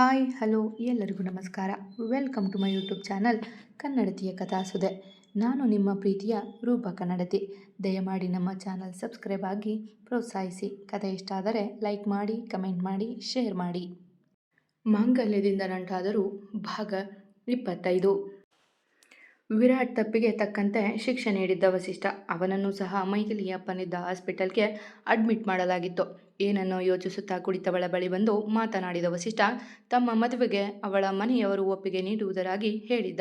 Hi, hello, ಎಲ್ಲರಿಗೂ ನಮಸ್ಕಾರ. Welcome to my YouTube channel ಕನ್ನಡತಿಯ ಕಥಾಸುದೆ. ನಾನು ನಿಮ್ಮ ಪ್ರೀತಿಯ ರೂಪ ಕನ್ನಡತಿ ದಯಮಾಡಿ ನಮ್ಮ ಚಾನಲ್ ಸಬ್ಸ್ಕ್ರೈಬ್ ಆಗಿ ಪ್ರೋತ್ಸಾಹಿಸಿ. ಕಥೆ ಇಷ್ಟ ಆದರೆ ಲೈಕ್ ಮಾಡಿ, ಕಮೆಂಟ್ ಮಾಡಿ, ಶೇರ್ ಮಾಡಿ. ಮಾಂಗಲ್ಯದಿಂದ ನಂಟಾದರೂ ಭಾಗ ಇಪ್ಪತ್ತೈದು. ವಿರಾಟ್ ತಪ್ಪಿಗೆ ತಕ್ಕಂತೆ ಶಿಕ್ಷೆ ನೀಡಿದ್ದ ವಸಿಷ್ಠ. ಅವನನ್ನು ಸಹ ಮೈಥಿಲಿಯಪ್ಪನಿದ್ದ ಹಾಸ್ಪಿಟಲ್ಗೆ ಅಡ್ಮಿಟ್ ಮಾಡಲಾಗಿತ್ತು. ಏನನ್ನೋ ಯೋಚಿಸುತ್ತಾ ಕುಳಿತವಳ ಬಳಿ ಬಂದು ಮಾತನಾಡಿದ ವಸಿಷ್ಠ, ತಮ್ಮ ಮದುವೆಗೆ ಅವಳ ಮನೆಯವರು ಒಪ್ಪಿಗೆ ನೀಡುವುದರಾಗಿ ಹೇಳಿದ್ದ.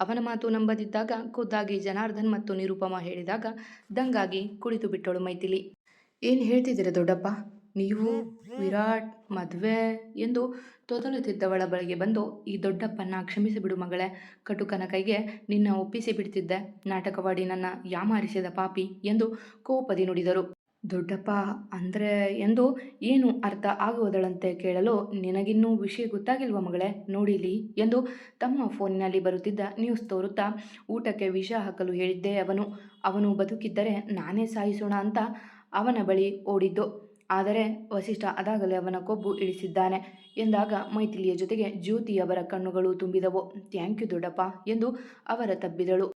ಅವನ ಮಾತು ನಂಬದಿದ್ದಾಗ ಖುದ್ದಾಗಿ ಜನಾರ್ದನ್ ಮತ್ತು ನಿರುಪಮ ಹೇಳಿದಾಗ ದಂಗಾಗಿ ಕುಳಿತು ಬಿಟ್ಟಳು ಮೈಥಿಲಿ. ಏನು ಹೇಳ್ತಿದ್ದೀರ ದೊಡ್ಡಪ್ಪ? ನೀವು ವಿರಾಟ್ ಮದುವೆ ಎಂದು ತೊದಲುತ್ತಿದ್ದವಳ ಬಳಿಗೆ ಬಂದು, ಈ ದೊಡ್ಡಪ್ಪನ ಕ್ಷಮಿಸಿಬಿಡು ಮಗಳೇ, ಕಟುಕನ ಕೈಗೆ ನಿನ್ನ ಒಪ್ಪಿಸಿ ಬಿಡ್ತಿದ್ದೆ. ನಾಟಕವಾಡಿ ನನ್ನ ಯಾಮಾರಿಸಿದ ಪಾಪಿ ಎಂದು ಕೋಪದಿ ನುಡಿದರು. ದೊಡ್ಡಪ್ಪ, ಅಂದರೆ ಎಂದು ಏನು ಅರ್ಥ ಆಗುವುದಳಂತೆ ಕೇಳಲು ನಿನಗಿನ್ನೂ ವಿಷಯ ಗೊತ್ತಾಗಿಲ್ವ ಮಗಳೇ? ನೋಡಿಲಿ ಎಂದು ತಮ್ಮ ಫೋನಿನಲ್ಲಿ ಬರುತ್ತಿದ್ದ ನ್ಯೂಸ್ ತೋರುತ್ತಾ ಊಟಕ್ಕೆ ವಿಷ ಹಾಕಲು ಹೇಳಿದ್ದೆ ಅವನು. ಅವನು ಬದುಕಿದ್ದರೆ ನಾನೇ ಸಾಯಿಸೋಣ ಅಂತ ಅವನ ಬಳಿ ಓಡಿದ್ದು. ಆದರೆ ವಸಿಷ್ಠ ಅದಾಗಲೇ ಅವನ ಕೊಬ್ಬು ಇಳಿಸಿದ್ದಾನೆ ಎಂದಾಗ ಮೈಥಿಲಿಯ ಜೊತೆಗೆ ಜ್ಯೋತಿಯವರ ಕಣ್ಣುಗಳು ತುಂಬಿದವು. ಥ್ಯಾಂಕ್ ಯು ದೊಡ್ಡಪ್ಪ ಎಂದು ಅವರ ತಬ್ಬಿದಳು.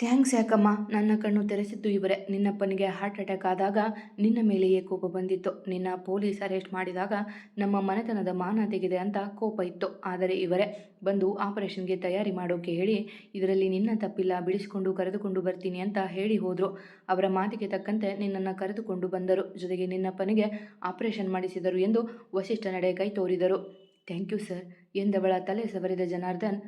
ಥ್ಯಾಂಕ್ಸ್ ಯಾಕಮ್ಮ. ನನ್ನ ಕಣ್ಣು ತೆರೆಸಿದ್ದು ಇವರೇ. ನಿನ್ನಪ್ಪನಿಗೆ ಹಾರ್ಟ್ ಅಟ್ಯಾಕ್ ಆದಾಗ ನಿನ್ನ ಮೇಲೆಯೇ ಕೋಪ ಬಂದಿತ್ತು. ನಿನ್ನ ಪೊಲೀಸ್ ಅರೆಸ್ಟ್ ಮಾಡಿದಾಗ ನಮ್ಮ ಮನೆತನದ ಮಾನ ತೆಗೆದೆ ಅಂತ ಕೋಪ ಇತ್ತು. ಆದರೆ ಇವರೇ ಬಂದು ಆಪರೇಷನ್ಗೆ ತಯಾರಿ ಮಾಡೋಕೆ ಹೇಳಿ ಇದರಲ್ಲಿ ನಿನ್ನ ತಪ್ಪಿಲ್ಲ, ಬಿಡಿಸಿಕೊಂಡು ಕರೆದುಕೊಂಡು ಬರ್ತೀನಿ ಅಂತ ಹೇಳಿ ಹೋದರು. ಅವರ ಮಾತಿಗೆ ತಕ್ಕಂತೆ ನಿನ್ನನ್ನು ಕರೆದುಕೊಂಡು ಬಂದರು. ಜೊತೆಗೆ ನಿನ್ನಪ್ಪನಿಗೆ ಆಪರೇಷನ್ ಮಾಡಿಸಿದರು ಎಂದು ವಸಿಷ್ಠ ನಡೆ ಕೈ ತೋರಿದರು. ಥ್ಯಾಂಕ್ ಯು ಸರ್ ಎಂದವಳ ತಲೆ ಸವರಿದ ಜನಾರ್ದನ್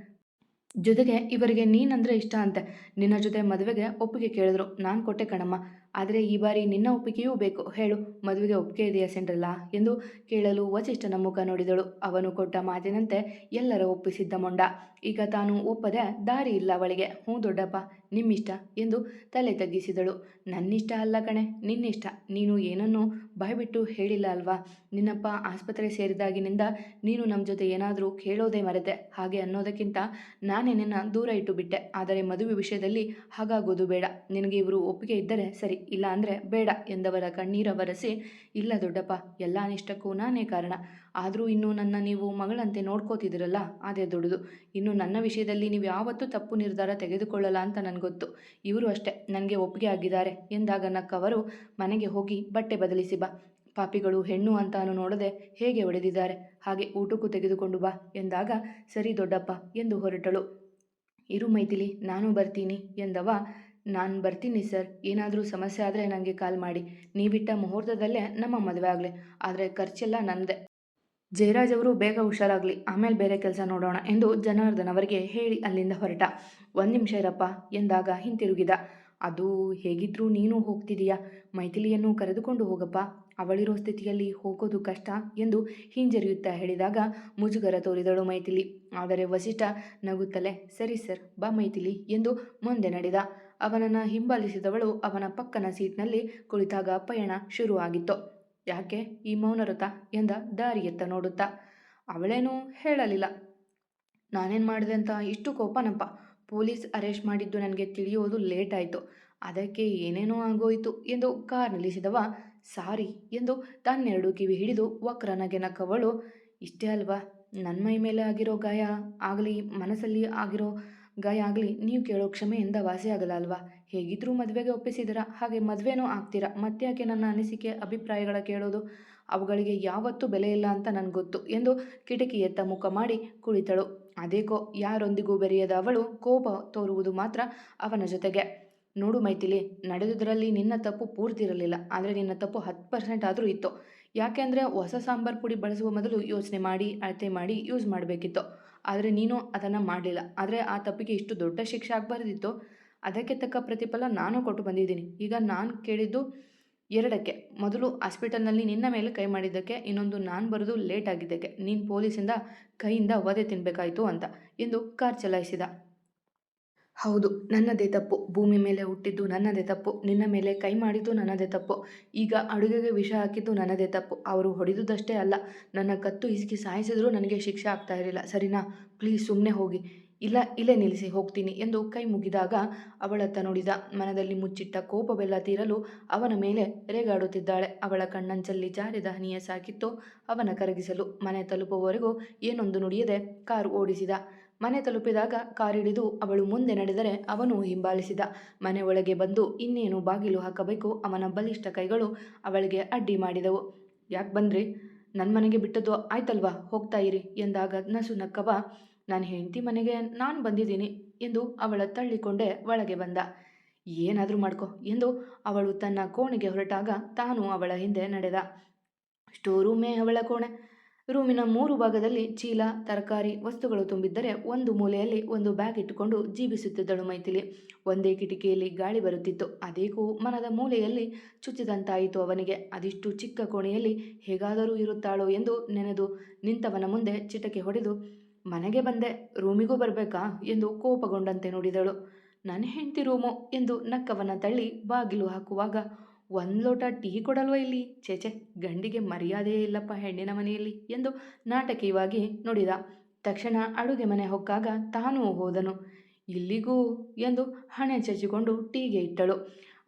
ಜೊತೆಗೆ ಇವರಿಗೆ ನೀನಂದ್ರೆ ಇಷ್ಟ ಅಂತೆ. ನಿನ್ನ ಜೊತೆ ಮದುವೆಗೆ ಒಪ್ಪಿಗೆ ಕೇಳಿದ್ರು. ನಾನು ಕೊಟ್ಟೆ ಕಣಮ್ಮ. ಆದರೆ ಈ ಬಾರಿ ನಿನ್ನ ಒಪ್ಪಿಗೆಯೂ ಬೇಕು. ಹೇಳು, ಮದುವೆಗೆ ಒಪ್ಪಿಗೆ ಇದೆಯಾ ಸೆಂಡ್ರಲ್ಲ? ಎಂದು ಕೇಳಲು ವಚಿಷ್ಠನ ಮುಖ ನೋಡಿದಳು. ಅವನು ಕೊಟ್ಟ ಮಾತಿನಂತೆ ಎಲ್ಲರ ಒಪ್ಪಿಸಿದ್ದ ಮೊಂಡ. ಈಗ ತಾನು ಒಪ್ಪದೆ ದಾರಿ ಇಲ್ಲ ಅವಳಿಗೆ. ಹ್ಞೂ ದೊಡ್ಡಪ್ಪ, ನಿಮ್ಮಿಷ್ಟ ಎಂದು ತಲೆ ತಗ್ಗಿಸಿದಳು. ನನ್ನಿಷ್ಟ ಅಲ್ಲ ಕಣೆ, ನಿನ್ನಿಷ್ಟ. ನೀನು ಏನನ್ನೂ ಬಾಯ್ಬಿಟ್ಟು ಹೇಳಿಲ್ಲ ಅಲ್ವಾ? ನಿನ್ನಪ್ಪ ಆಸ್ಪತ್ರೆ ಸೇರಿದಾಗಿನಿಂದ ನೀನು ನಮ್ಮ ಜೊತೆ ಏನಾದರೂ ಕೇಳೋದೇ ಮರೆತೆ. ಹಾಗೆ ಅನ್ನೋದಕ್ಕಿಂತ ನಾನೇ ನಿನ್ನ ದೂರ ಇಟ್ಟು ಬಿಟ್ಟೆ. ಆದರೆ ಮದುವೆ ವಿಷಯದಲ್ಲಿ ಹಾಗಾಗೋದು ಬೇಡ. ನಿನಗೆ ಇವರು ಒಪ್ಪಿಗೆ ಇದ್ದರೆ ಸರಿ. ಇಲ್ಲ ಅಂದರೆ ಬೇಡ ಎಂದವರ ಕಣ್ಣೀರ ಬರೆಸಿ ಇಲ್ಲ ದೊಡ್ಡಪ್ಪ, ಎಲ್ಲ ಅನಿಷ್ಟಕ್ಕೂ ನಾನೇ ಕಾರಣ. ಆದರೂ ಇನ್ನೂ ನನ್ನ ನೀವು ಮಗಳಂತೆ ನೋಡ್ಕೋತಿದ್ದೀರಲ್ಲ, ಅದೇ ದೊಡ್ಡದು. ಇನ್ನು ನನ್ನ ವಿಷಯದಲ್ಲಿ ನೀವು ಯಾವತ್ತೂ ತಪ್ಪು ನಿರ್ಧಾರ ತೆಗೆದುಕೊಳ್ಳಲ್ಲ ಅಂತ ನನಗೆ ಗೊತ್ತು ಇವರು ಅಷ್ಟೇ, ನನಗೆ ಒಪ್ಪಿಗೆ ಆಗಿದ್ದಾರೆ ಎಂದಾಗ ನಕ್ಕವರು, ಮನೆಗೆ ಹೋಗಿ ಬಟ್ಟೆ ಬದಲಿಸಿ ಬಾ. ಪಾಪಿಗಳು ಹೆಣ್ಣು ಅಂತಾನು ನೋಡದೆ ಹೇಗೆ ಒಡೆದಿದ್ದಾರೆ? ಹಾಗೆ ಊಟಕ್ಕೂ ತೆಗೆದುಕೊಂಡು ಬಾ ಎಂದಾಗ, ಸರಿ ದೊಡ್ಡಪ್ಪ ಎಂದು ಹೊರಟಳು. ಇರು ಮೈಥಿಲಿ, ನಾನು ಬರ್ತೀನಿ ಎಂದವ ನಾನು ಬರ್ತೀನಿ ಸರ್. ಏನಾದರೂ ಸಮಸ್ಯೆ ಆದರೆ ನನಗೆ ಕಾಲ್ ಮಾಡಿ. ನೀವಿಟ್ಟ ಮುಹೂರ್ತದಲ್ಲೇ ನಮ್ಮ ಮದುವೆ ಆಗಲಿ. ಆದರೆ ಖರ್ಚೆಲ್ಲ ನನ್ನದೇ ಜಯರಾಜ್ ಅವರು ಬೇಗ ಹುಷಾರಾಗಲಿ. ಆಮೇಲೆ ಬೇರೆ ಕೆಲಸ ನೋಡೋಣ ಎಂದು ಜನಾರ್ದನ್ ಅವರಿಗೆ ಹೇಳಿ ಅಲ್ಲಿಂದ ಹೊರಟ. ಒಂದು ನಿಮಿಷ ಇರಪ್ಪ ಎಂದಾಗ ಹಿಂತಿರುಗಿದ. ಅದು ಹೇಗಿದ್ರೂ ನೀನು ಹೋಗ್ತಿದೀಯಾ? ಮೈಥಿಲಿಯನ್ನು ಕರೆದುಕೊಂಡು ಹೋಗಪ್ಪ. ಅವಳಿರೋ ಸ್ಥಿತಿಯಲ್ಲಿ ಹೋಗೋದು ಕಷ್ಟ ಎಂದು ಹಿಂಜರಿಯುತ್ತಾ ಹೇಳಿದಾಗ ಮುಜುಗರ ತೋರಿದಳು ಮೈಥಿಲಿ. ಆದರೆ ವಸಿಷ್ಠ ನಗುತ್ತಲೇ, ಸರಿ ಸರ್, ಬಾ ಮೈಥಿಲಿ ಎಂದು ಮುಂದೆ ನಡೆದ. ಅವನನ್ನು ಹಿಂಬಾಲಿಸಿದವಳು ಅವನ ಪಕ್ಕನ ಸೀಟ್ನಲ್ಲಿ ಕುಳಿತಾಗ ಪಯಣ ಶುರುವಾಗಿತ್ತು. ಯಾಕೆ ಈ ಮೌನರತ ಎಂದ ದಾರಿಯತ್ತ ನೋಡುತ್ತಾ. ಅವಳೇನೂ ಹೇಳಲಿಲ್ಲ. ನಾನೇನು ಮಾಡಿದೆ ಅಂತ ಇಷ್ಟು ಕೋಪನಪ್ಪ. ಪೊಲೀಸ್ ಅರೆಸ್ಟ್ ಮಾಡಿದ್ದು ನನಗೆ ತಿಳಿಯೋದು ಲೇಟ್ ಆಯಿತು. ಅದಕ್ಕೆ ಏನೇನೋ ಆಗೋಯಿತು ಎಂದು ಕಾರ್ ನಿಲ್ಲಿಸಿದವ. ಸಾರಿ ಎಂದು ತನ್ನೆರಡು ಕಿವಿ ಹಿಡಿದು ವಕ್ರನಗೆ ನಕ್ಕವಳು. ಇಷ್ಟೇ ಅಲ್ವಾ? ನನ್ನ ಮೈ ಮೇಲೆ ಆಗಿರೋ ಗಾಯ, ಆಗಲಿ ಮನಸ್ಸಲ್ಲಿ ಆಗಿರೋ ಗಾಯ ಆಗಲಿ, ನೀವು ಕೇಳೋ ಕ್ಷಮೆಯಿಂದ ವಾಸಿಯಾಗಲ್ಲ ಅಲ್ವಾ? ಹೇಗಿದ್ರೂ ಮದುವೆಗೆ ಒಪ್ಪಿಸಿದಿರ, ಹಾಗೆ ಮದುವೆನೂ ಆಗ್ತೀರಾ? ಮತ್ತ್ಯಾಕೆ ನನ್ನ ಅನಿಸಿಕೆ, ಅಭಿಪ್ರಾಯಗಳ ಕೇಳೋದು? ಅವುಗಳಿಗೆ ಯಾವತ್ತೂ ಬೆಲೆ ಇಲ್ಲ ಅಂತ ನನಗೆ ಗೊತ್ತು ಎಂದು ಕಿಟಕಿಯತ್ತ ಮುಖ ಮಾಡಿ ಕುಳಿತಳು. ಅದೇಕೋ ಯಾರೊಂದಿಗೂ ಬೆರೆಯದ ಅವಳು ಕೋಪ ತೋರುವುದು ಮಾತ್ರ ಅವನ ಜೊತೆಗೆ. ನೋಡು ಮೈತಿಲಿ ನಡೆದುದರಲ್ಲಿ ನಿನ್ನ ತಪ್ಪು ಪೂರ್ತಿ ಇರಲಿಲ್ಲ ಆದರೆ ನಿನ್ನ ತಪ್ಪು ಹತ್ತು ಪರ್ಸೆಂಟ್ ಆದರೂ ಇತ್ತು. ಯಾಕೆಂದರೆ ಹೊಸ ಸಾಂಬಾರು ಪುಡಿ ಬಳಸುವ ಮೊದಲು ಯೋಚನೆ ಮಾಡಿ, ಅಳತೆ ಮಾಡಿ ಯೂಸ್ ಮಾಡಬೇಕಿತ್ತು. ಆದರೆ ನೀನು ಅದನ್ನು ಮಾಡಲಿಲ್ಲ. ಆದರೆ ಆ ತಪ್ಪಿಗೆ ಇಷ್ಟು ದೊಡ್ಡ ಶಿಕ್ಷೆ ಆಗಬಾರ್ದಿತ್ತು. ಅದಕ್ಕೆ ತಕ್ಕ ಪ್ರತಿಫಲ ನಾನು ಕೊಟ್ಟು ಬಂದಿದ್ದೀನಿ. ಈಗ ನಾನು ಕೇಳಿದ್ದು ಎರಡಕ್ಕೆ. ಮೊದಲು ಹಾಸ್ಪಿಟಲ್ನಲ್ಲಿ ನಿನ್ನ ಮೇಲೆ ಕೈ ಮಾಡಿದ್ದಕ್ಕೆ, ಇನ್ನೊಂದು ನಾನು ಬರೆದು ಲೇಟ್ ಆಗಿದ್ದಕ್ಕೆ. ನೀನು ಪೊಲೀಸಿಂದ ಕೈಯಿಂದ ಒದೆ ತಿನ್ನಬೇಕಾಯಿತು ಅಂತ. ಎಂದು ಕಾರ್ ಚಲಾಯಿಸಿದ. ಹೌದು, ನನ್ನದೇ ತಪ್ಪು. ಭೂಮಿ ಮೇಲೆ ಹುಟ್ಟಿದ್ದು ನನ್ನದೇ ತಪ್ಪು. ನಿನ್ನ ಮೇಲೆ ಕೈ ಮಾಡಿದ್ದು ನನ್ನದೇ ತಪ್ಪು. ಈಗ ಅಡುಗೆಗೆ ವಿಷ ಹಾಕಿದ್ದು ನನ್ನದೇ ತಪ್ಪು. ಅವರು ಹೊಡೆದುದಷ್ಟೇ ಅಲ್ಲ, ನನ್ನ ಕತ್ತು ಇಸುಕಿ ಸಾಯಿಸಿದ್ರೂ ನನಗೆ ಶಿಕ್ಷೆ ಆಗ್ತಾ ಇರಲಿಲ್ಲ. ಸರಿನಾ? ಪ್ಲೀಸ್ ಸುಮ್ಮನೆ ಹೋಗಿ. ಇಲ್ಲ, ಇಲ್ಲೇ ನಿಲ್ಲಿಸಿ, ಹೋಗ್ತೀನಿ ಎಂದು ಕೈ ಮುಗಿದಾಗ ಅವಳತ್ತ ನೋಡಿದ. ಮನದಲ್ಲಿ ಮುಚ್ಚಿಟ್ಟ ಕೋಪವೆಲ್ಲ ತೀರಲು ಅವನ ಮೇಲೆ ರೇಗಾಡುತ್ತಿದ್ದಾಳೆ. ಅವಳ ಕಣ್ಣಂಚಲ್ಲಿ ಜಾರಿದ ಹನಿಯ ಸಾಕಿತ್ತು ಅವನ ಕರಗಿಸಲು. ಮನೆ ತಲುಪುವವರೆಗೂ ಏನೊಂದು ನುಡಿಯದೆ ಕಾರು ಓಡಿಸಿದ. ಮನೆ ತಲುಪಿದಾಗ ಕಾರಿಡಿದು ಅವಳು ಮುಂದೆ ನಡೆದರೆ ಅವನು ಹಿಂಬಾಲಿಸಿದ. ಮನೆ ಒಳಗೆ ಬಂದು ಇನ್ನೇನು ಬಾಗಿಲು ಹಾಕಬೇಕು? ಅವನ ಬಲಿಷ್ಠ ಕೈಗಳು ಅವಳಿಗೆ ಅಡ್ಡಿ ಮಾಡಿದವು. ಯಾಕೆ ಬಂದ್ರಿ? ನನ್ನ ಮನೆಗೆ ಬಿಟ್ಟದ್ದು ಆಯ್ತಲ್ವಾ? ಹೋಗ್ತಾ ಇರಿ ಎಂದಾಗ ನಸು ನಕ್ಕವ ನನ್ನ ಹೆಂಡತಿ ಮನೆಗೆ ನಾನು ಬಂದಿದ್ದೀನಿ ಎಂದು ಅವಳ ತಳ್ಳಿಕೊಂಡೇ ಒಳಗೆ ಬಂದ. ಏನಾದರೂ ಮಾಡ್ಕೊ ಎಂದು ಅವಳು ತನ್ನ ಕೋಣೆಗೆ ಹೊರಟಾಗ ತಾನು ಅವಳ ಹಿಂದೆ ನಡೆದ. ಸ್ಟೋರೂಮೇ ಅವಳ ಕೋಣೆ. ರೂಮಿನ ಮೂರು ಭಾಗದಲ್ಲಿ ಚೀಲ, ತರಕಾರಿ, ವಸ್ತುಗಳು ತುಂಬಿದ್ದರೆ ಒಂದು ಮೂಲೆಯಲ್ಲಿ ಒಂದು ಬ್ಯಾಗ್ ಇಟ್ಟುಕೊಂಡು ಜೀವಿಸುತ್ತಿದ್ದಳು ಮೈಥಿಲಿ. ಒಂದೇ ಕಿಟಿಕಿಯಲ್ಲಿ ಗಾಳಿ ಬರುತ್ತಿತ್ತು. ಅದೇಕೋ ಮನದ ಮೂಲೆಯಲ್ಲಿ ಚುಚ್ಚಿದಂತಾಯಿತು ಅವನಿಗೆ. ಅದಿಷ್ಟು ಚಿಕ್ಕ ಕೋಣೆಯಲ್ಲಿ ಹೇಗಾದರೂ ಇರುತ್ತಾಳೋ ಎಂದು ನೆನೆದು ನಿಂತವನ ಮುಂದೆ ಚಿಟಕೆ ಹೊಡೆದು, ಮನೆಗೆ ಬಂದೆ, ರೂಮಿಗೂ ಬರಬೇಕಾ? ಎಂದು ಕೋಪಗೊಂಡಂತೆ ನೋಡಿದಳು. ನನ್ನ ಹೆಂಡತಿ ರೂಮು? ಎಂದು ನಕ್ಕವನ ತಳ್ಳಿ ಬಾಗಿಲು ಹಾಕುವಾಗ ಒಂದು ಲೋಟ ಟೀ ಕೊಡಲ್ವ ಇಲ್ಲಿ? ಚೇಚೆ ಗಂಡಿಗೆ ಮರ್ಯಾದೆಯೇ ಇಲ್ಲಪ್ಪ ಹೆಣ್ಣಿನ ಮನೆಯಲ್ಲಿ ಎಂದು ನಾಟಕೀಯವಾಗಿ ನುಡಿದ. ತಕ್ಷಣ ಅಡುಗೆ ಮನೆ ಹೊಕ್ಕಾಗ ತಾನೂ ಹೋದನು. ಇಲ್ಲಿಗೂ ಎಂದು ಹಣೆ ಚಚ್ಚಿಕೊಂಡು ಟೀಗೆ ಇಟ್ಟಳು.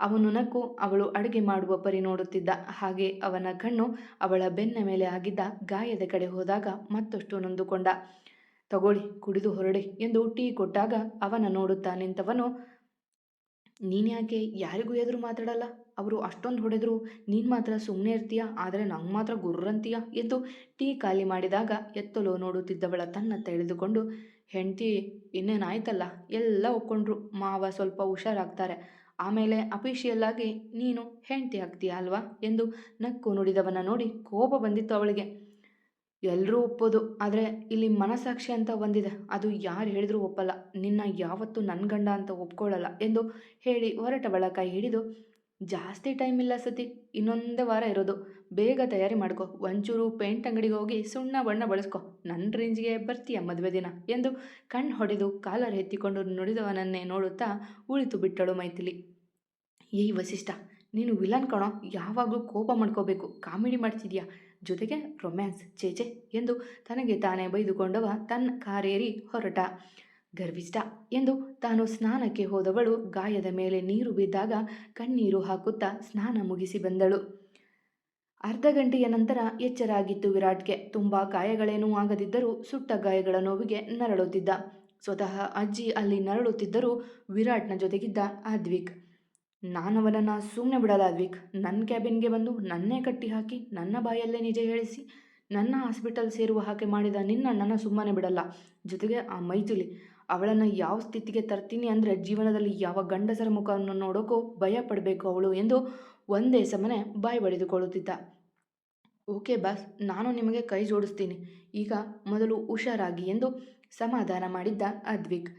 ಅವನು ನಕ್ಕು ಅವಳು ಅಡುಗೆ ಮಾಡುವ ಪರಿ ನೋಡುತ್ತಿದ್ದ. ಹಾಗೆ ಅವನ ಕಣ್ಣು ಅವಳ ಬೆನ್ನ ಮೇಲೆ ಆಗಿದ್ದ ಗಾಯದ ಕಡೆ ಹೋದಾಗ ಮತ್ತಷ್ಟು ನೊಂದುಕೊಂಡ. ತಗೊಳ್ಳಿ, ಕುಡಿದು ಹೊರಡಿ ಎಂದು ಟೀ ಕೊಟ್ಟಾಗ ಅವನ ನೋಡುತ್ತಾ ನಿಂತವನು ನೀನ್ಯಾಕೆ ಯಾರಿಗೂ ಎದುರು ಮಾತಾಡಲ್ಲ? ಅವರು ಅಷ್ಟೊಂದು ಹೊಡೆದ್ರು, ನೀನು ಮಾತ್ರ ಸುಮ್ಮನೆ ಇರ್ತೀಯ? ಆದರೆ ನಂಗೆ ಮಾತ್ರ ಗುರ್ರಂತೀಯ? ಎಂದು ಟೀ ಖಾಲಿ ಮಾಡಿದಾಗ ಎತ್ತಲು ನೋಡುತ್ತಿದ್ದವಳ ತನ್ನ ತೆಳೆದುಕೊಂಡು ಹೆಂಡತಿ, ಇನ್ನೇನಾಯ್ತಲ್ಲ? ಎಲ್ಲ ಒಪ್ಕೊಂಡ್ರು. ಮಾವ ಸ್ವಲ್ಪ ಹುಷಾರಾಗ್ತಾರೆ. ಆಮೇಲೆ ಅಫಿಷಿಯಲ್ ಆಗಿ ನೀನು ಹೆಂಡತಿ ಆಗ್ತೀಯ ಅಲ್ವಾ? ಎಂದು ನಕ್ಕು ನುಡಿದವನ ನೋಡಿ ಕೋಪ ಬಂದಿತ್ತು ಅವಳಿಗೆ. ಎಲ್ಲರೂ ಒಪ್ಪೋದು. ಆದರೆ ಇಲ್ಲಿ ಮನಸಾಕ್ಷಿ ಅಂತ ಒಂದಿದೆ ಅದು ಯಾರು ಹೇಳಿದ್ರೂ ಒಪ್ಪಲ್ಲ. ನಿನ್ನ ಯಾವತ್ತೂ ನನ್ನ ಗಂಡ ಅಂತ ಒಪ್ಕೊಳ್ಳಲ್ಲ ಎಂದು ಹೇಳಿ ಹೊರಟ ಕೈ ಹಿಡಿದು, ಜಾಸ್ತಿ ಟೈಮ್ ಇಲ್ಲ ಸತಿ. ಇನ್ನೊಂದೇ ವಾರ ಇರೋದು. ಬೇಗ ತಯಾರಿ ಮಾಡ್ಕೊ. ಒಂಚೂರು ಪೇಂಟ್ ಅಂಗಡಿಗೆ ಹೋಗಿ ಸುಣ್ಣ ಬಣ್ಣ ಬಳಸ್ಕೊ. ನನ್ನ ರೇಂಜ್ಗೆ ಬರ್ತೀಯ ಮದುವೆ ದಿನ ಎಂದು ಕಣ್ಣು ಹೊಡೆದು ಕಾಲರ್ ಎತ್ತಿಕೊಂಡು ನುಡಿದವನನ್ನೇ ನೋಡುತ್ತಾ ಉಳಿತು ಬಿಟ್ಟಳು ಮೈಥಿಲಿ. ಏಯ್ ವಸಿಷ್ಠ, ನೀನು ವಿಲನ್ ಕಣೋ. ಯಾವಾಗಲೂ ಕೋಪ ಮಾಡ್ಕೋಬೇಕು. ಕಾಮಿಡಿ ಮಾಡ್ತಿದ್ಯಾ? ಜೊತೆಗೆ ರೊಮ್ಯಾನ್ಸ್ ಚೇಚೆ ಎಂದು ತನಗೆ ತಾನೇ ಬೈದುಕೊಂಡವ ತನ್ನ ಕಾರೇರಿ ಹೊರಟ. ಗರ್ವಿಷ್ಟ ಎಂದು ತಾನು ಸ್ನಾನಕ್ಕೆ ಹೋದವಳು ಗಾಯದ ಮೇಲೆ ನೀರು ಬಿದ್ದಾಗ ಕಣ್ಣೀರು ಹಾಕುತ್ತಾ ಸ್ನಾನ ಮುಗಿಸಿ ಬಂದಳು. ಅರ್ಧ ಗಂಟೆಯ ನಂತರ ಎಚ್ಚರಾಗಿತ್ತು ವಿರಾಟ್ಗೆ. ತುಂಬ ಗಾಯಗಳೇನೂ ಆಗದಿದ್ದರೂ ಸುಟ್ಟ ಗಾಯಗಳ ನೋವಿಗೆ ನರಳುತ್ತಿದ್ದ. ಸ್ವತಃ ಅಜ್ಜಿ ಅಲ್ಲಿ ನರಳುತ್ತಿದ್ದರೂ ವಿರಾಟ್ನ ಜೊತೆಗಿದ್ದ ಅದ್ವಿಕ್ ನಾನವನನ್ನು ಸುಮ್ಮನೆ ಬಿಡಲ್ಲ ಅದ್ವಿಕ್ ನನ್ನ ಕ್ಯಾಬಿನ್ಗೆ ಬಂದು ನನ್ನೇ ಕಟ್ಟಿ ಹಾಕಿ ನನ್ನ ಬಾಯಲ್ಲೇ ನಿಜ ಹೇಳಿಸಿ, ನನ್ನ ಹಾಸ್ಪಿಟಲ್ ಸೇರುವ ಹಾಗೆ ಮಾಡಿದ ನಿನ್ನ ನನ್ನ ಸುಮ್ಮನೆ ಬಿಡಲ್ಲ. ಜೊತೆಗೆ ಆ ಮೈಥುಲಿ, ಅವಳನ್ನು ಯಾವ ಸ್ಥಿತಿಗೆ ತರ್ತೀನಿ ಅಂದರೆ ಜೀವನದಲ್ಲಿ ಯಾವ ಗಂಡಸರ ಮುಖವನ್ನು ನೋಡೋಕ್ಕೂ ಭಯ ಪಡಬೇಕು ಅವಳು ಎಂದು ಒಂದೇ ಸಮನೆ ಬಾಯಿ ಬಡಿದುಕೊಳ್ಳುತ್ತಿದ್ದ. ಓಕೆ ಬಾಸ್, ನಾನು ನಿಮಗೆ ಕೈ ಜೋಡಿಸ್ತೀನಿ. ಈಗ ಮೊದಲು ಹುಷಾರಾಗಿ ಎಂದು ಸಮಾಧಾನ ಮಾಡಿದ್ದ ಅದ್ವಿಕ್